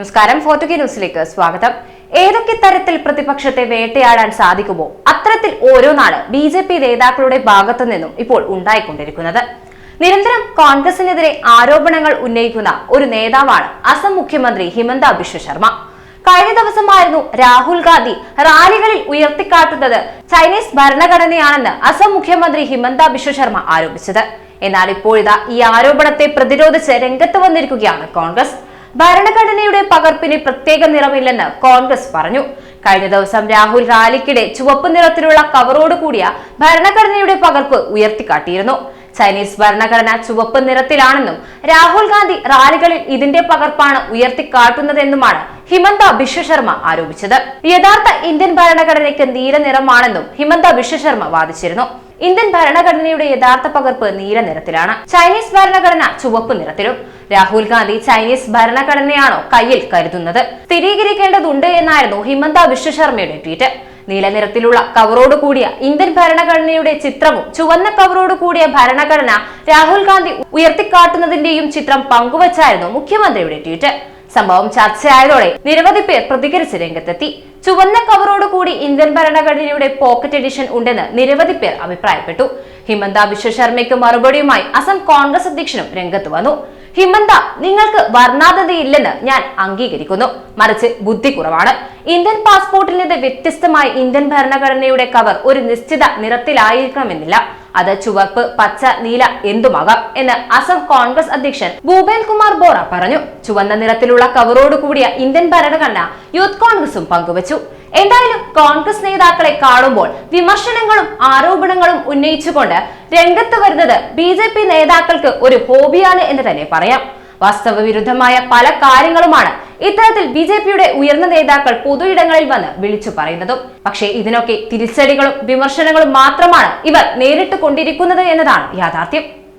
നമസ്കാരം. ഫോർട്ടുഗി ന്യൂസിലേക്ക് സ്വാഗതം. ഏതൊക്കെ തരത്തിൽ പ്രതിപക്ഷത്തെ വേട്ടയാടാൻ സാധിക്കുമോ അത്തരത്തിൽ ഓരോന്നാണ് ബി ജെ പി നേതാക്കളുടെ ഭാഗത്തു നിന്നും ഇപ്പോൾ ഉണ്ടായിക്കൊണ്ടിരിക്കുന്നത്. നിരന്തരം കോൺഗ്രസിനെതിരെ ആരോപണങ്ങൾ ഉന്നയിക്കുന്ന ഒരു നേതാവാണ് അസം മുഖ്യമന്ത്രി ഹിമന്ത ബിശ്വ ശർമ്മ. കഴിഞ്ഞ ദിവസമായിരുന്നു രാഹുൽ ഗാന്ധി റാലികളിൽ ഉയർത്തിക്കാട്ടുന്നത് ചൈനീസ് ഭരണഘടനയാണെന്ന് അസം മുഖ്യമന്ത്രി ഹിമന്ത ബിശ്വ ശർമ്മ ആരോപിച്ചത്. എന്നാൽ ഇപ്പോഴിതാ ഈ ആരോപണത്തെ പ്രതിരോധിച്ച് രംഗത്ത് വന്നിരിക്കുകയാണ് കോൺഗ്രസ്. ഭരണഘടനയുടെ പകർപ്പിന് പ്രത്യേക നിറമില്ലെന്ന് കോൺഗ്രസ് പറഞ്ഞു. കഴിഞ്ഞ ദിവസം രാഹുൽ റാലിക്കിടെ ചുവപ്പ് നിറത്തിലുള്ള കവറോട് കൂടിയ ഭരണഘടനയുടെ പകർപ്പ് ഉയർത്തിക്കാട്ടിയിരുന്നു. ചൈനീസ് ഭരണഘടന ചുവപ്പ് നിറത്തിലാണെന്നും രാഹുൽ ഗാന്ധി റാലികളിൽ ഇതിന്റെ പകർപ്പാണ് ഉയർത്തിക്കാട്ടുന്നതെന്നുമാണ് ഹിമന്ത ബിശ്വ ശർമ്മ ആരോപിച്ചത്. യഥാർത്ഥ ഇന്ത്യൻ ഭരണഘടനയ്ക്ക് നീല നിറമാണെന്നും ഹിമന്ത ബിശ്വ ശർമ്മ വാദിച്ചിരുന്നു. ഇന്ത്യൻ ഭരണഘടനയുടെ യഥാർത്ഥ പകർപ്പ് നീല നിറത്തിലാണ്. ചൈനീസ് ഭരണഘടന ചുവപ്പ് നിറത്തിലും. രാഹുൽ ഗാന്ധി ചൈനീസ് ഭരണഘടനയാണോ കയ്യിൽ കരുതുന്നത്? സ്ഥിരീകരിക്കേണ്ടതുണ്ട് എന്നായിരുന്നു ഹിമന്ത വിശ്വ ശർമ്മയുടെ ട്വീറ്റ്. നീലനിറത്തിലുള്ള കവറോട് കൂടിയ ഇന്ത്യൻ ഭരണഘടനയുടെ ചിത്രവും ചുവന്ന കവറോട് കൂടിയ ഭരണഘടന രാഹുൽ ഗാന്ധി ഉയർത്തിക്കാട്ടുന്നതിന്റെയും ചിത്രം പങ്കുവച്ചായിരുന്നു മുഖ്യമന്ത്രിയുടെ ട്വീറ്റ്. സംഭവം ചർച്ചയായതോടെ നിരവധി പേർ പ്രതികരിച്ച് രംഗത്തെത്തി. ചുവന്ന കവറോട് കൂടി ഇന്ത്യൻ ഭരണഘടനയുടെ പോക്കറ്റ് എഡിഷൻ ഉണ്ടെന്ന് നിരവധി പേർ അഭിപ്രായപ്പെട്ടു. ഹിമന്ത ബിശ്വ ശർമ്മയ്ക്ക് മറുപടിയുമായി അസം കോൺഗ്രസ് അധ്യക്ഷനും രംഗത്ത് വന്നു. ഹിമന്ത നിങ്ങൾക്ക് വർണാതതയില്ലെന്ന് ഞാൻ അംഗീകരിക്കുന്നു. മറിച്ച് ബുദ്ധി കുറവാണ്. ഇന്ത്യൻ പാസ്പോർട്ടിൽ നിന്ന് വ്യത്യസ്തമായി ഇന്ത്യൻ ഭരണഘടനയുടെ കവർ ഒരു നിശ്ചിത നിറത്തിലായിരിക്കണമെന്നില്ല. അത് ചുവപ്പ് പച്ച നീല എന്തുമാകാം എന്ന് അസം കോൺഗ്രസ് അധ്യക്ഷൻ ഭൂപേൻ കുമാർ ബോറ പറഞ്ഞു. ചുവന്ന നിറത്തിലുള്ള കവറോട് കൂടിയ ഇന്ത്യൻ ഭരണഘടന യൂത്ത് കോൺഗ്രസും പങ്കുവച്ചു. എന്തായാലും കോൺഗ്രസ് നേതാക്കളെ കാണുമ്പോൾ വിമർശനങ്ങളും ആരോപണങ്ങളും ഉന്നയിച്ചുകൊണ്ട് രംഗത്ത് വരുന്നത് ബി ജെ പി നേതാക്കൾക്ക് ഒരു ഹോബിയാണ് എന്ന് തന്നെ പറയാം. വാസ്തവ വിരുദ്ധമായ പല കാര്യങ്ങളുമാണ് ഇത്തരത്തിൽ ബി ജെ പിയുടെ ഉയർന്ന നേതാക്കൾ പൊതുയിടങ്ങളിൽ വന്ന് വിളിച്ചു പറയുന്നതും. പക്ഷേ ഇതിനൊക്കെ തിരിച്ചടികളും വിമർശനങ്ങളും മാത്രമാണ് ഇവർ നേരിട്ട് കൊണ്ടിരിക്കുന്നത് എന്നതാണ് യാഥാർത്ഥ്യം.